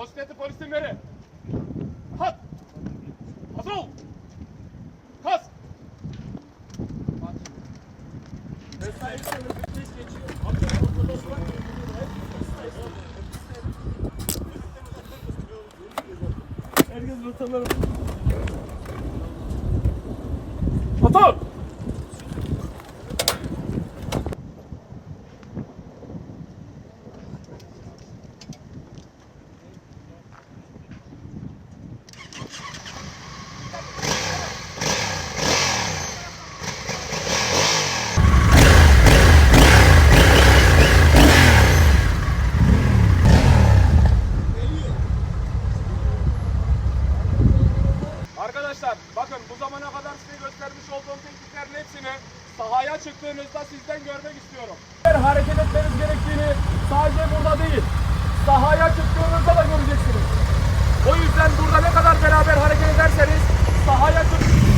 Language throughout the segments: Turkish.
Motosikletli polisin veri. Hat. Hazır ol. Kas. Herkes rotaları Motor. Sahaya çıktığınızda da göreceksiniz. O yüzden burada ne kadar beraber hareket ederseniz sahaya çık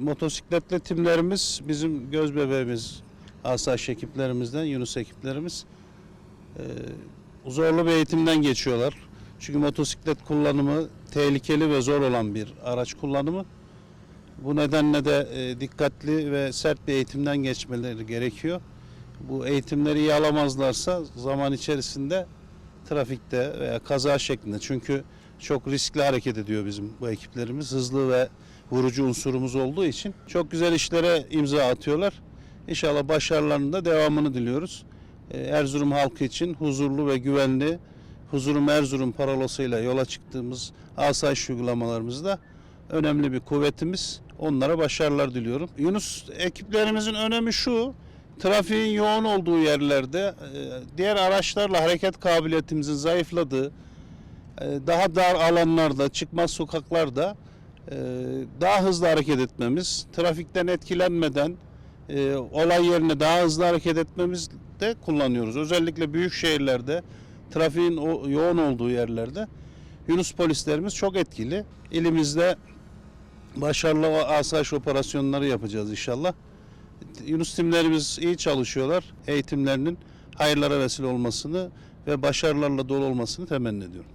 Motosikletli timlerimiz bizim göz bebeğimiz, asayiş ekiplerimizden, Yunus ekiplerimiz e, zorlu bir eğitimden geçiyorlar. Çünkü motosiklet kullanımı tehlikeli ve zor olan bir araç kullanımı. Bu nedenle de e, dikkatli ve sert bir eğitimden geçmeleri gerekiyor. Bu eğitimleri iyi alamazlarsa zaman içerisinde trafikte veya kaza şeklinde çünkü çok riskli hareket ediyor bizim bu ekiplerimiz. Hızlı ve vurucu unsurumuz olduğu için çok güzel işlere imza atıyorlar. İnşallah başarılarının da devamını diliyoruz. Ee, Erzurum halkı için huzurlu ve güvenli Huzurum Erzurum parolasıyla yola çıktığımız asayiş uygulamalarımızda önemli bir kuvvetimiz. Onlara başarılar diliyorum. Yunus ekiplerimizin önemi şu. Trafiğin yoğun olduğu yerlerde e, diğer araçlarla hareket kabiliyetimizin zayıfladığı e, daha dar alanlarda, çıkmaz sokaklarda daha hızlı hareket etmemiz, trafikten etkilenmeden e, olay yerine daha hızlı hareket etmemiz de kullanıyoruz. Özellikle büyük şehirlerde, trafiğin o- yoğun olduğu yerlerde Yunus polislerimiz çok etkili. İlimizde başarılı asayiş operasyonları yapacağız inşallah. Yunus timlerimiz iyi çalışıyorlar. Eğitimlerinin hayırlara vesile olmasını ve başarılarla dolu olmasını temenni ediyorum.